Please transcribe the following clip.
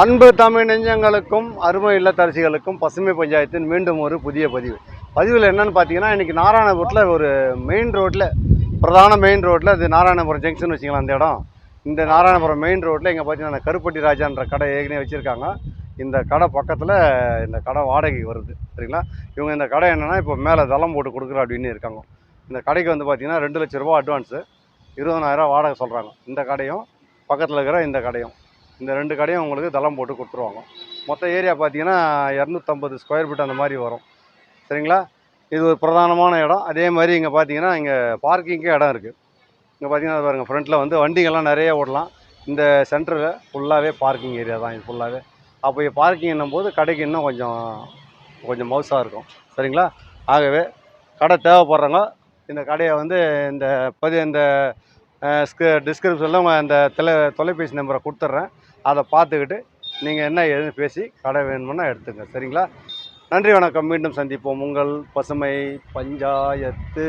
அன்பு தமிழ் நெஞ்சங்களுக்கும் அருமை இல்லத்தரசிகளுக்கும் பசுமை பஞ்சாயத்தின் மீண்டும் ஒரு புதிய பதிவு. பதிவில் என்னன்னு பார்த்தீங்கன்னா இன்றைக்கி நாராயணபுரத்தில் ஒரு மெயின் ரோட்டில் பிரதான மெயின் ரோட்டில் இது நாராயணபுரம் ஜங்ஷன் வச்சுக்கலாம் அந்த இடம். இந்த நாராயணபுரம் மெயின் ரோட்டில் இங்கே பார்த்தீங்கன்னா அந்த கருப்பட்டி ராஜான்ற கடை ஏற்கனவே வச்சுருக்காங்க. இந்த கடை பக்கத்தில் இந்த கடை வாடகைக்கு வருது. சரிங்களா? இவங்க இந்த கடை என்னென்னா இப்போ மேலே தளம் போட்டு கொடுக்குறோம் அப்படின்னு இருக்காங்க. இந்த கடைக்கு வந்து பார்த்தீங்கன்னா ரெண்டு லட்ச ரூபா அட்வான்ஸு இருபதனாயிரம் வாடகை சொல்கிறாங்க இந்த கடையும் பக்கத்தில் இருக்கிற இந்த கடையும். இந்த ரெண்டு கடையும் உங்களுக்கு தளம் போட்டு கொடுத்துருவாங்க. மொத்த ஏரியா பார்த்தீங்கன்னா இரநூத்தம்பது ஸ்கொயர் ஃபீட் அந்த மாதிரி வரும். சரிங்களா? இது ஒரு பிரதானமான இடம். அதே மாதிரி இங்கே பார்த்தீங்கன்னா இங்கே பார்க்கிங்கே இடம் இருக்குது இங்கே பார்த்தீங்கன்னா பாருங்கள் ஃப்ரண்ட்டில் வந்து வண்டிகள்லாம் நிறைய ஓடலாம். இந்த சென்டரில் ஃபுல்லாகவே பார்க்கிங் ஏரியா தான் இது ஃபுல்லாகவே அப்போ பார்க்கிங் போது கடைக்கு இன்னும் கொஞ்சம் கொஞ்சம் மவுசாக இருக்கும். சரிங்களா? ஆகவே கடை தேவைப்படுறவங்க இந்த கடையை வந்து இந்த பதி இந்த டிஸ்கிரிப்ஷனில் இந்த தொலை தொலைபேசி நம்பரை கொடுத்துட்றேன். அதை பார்த்துக்கிட்டு நீங்கள் என்ன ஏதுன்னு பேசி கடை வேணுமுன்னா எடுத்துங்க. சரிங்களா? நன்றி வணக்கம். மீண்டும் சந்திப்போம். உங்கள் பசுமை பஞ்சாயத்து.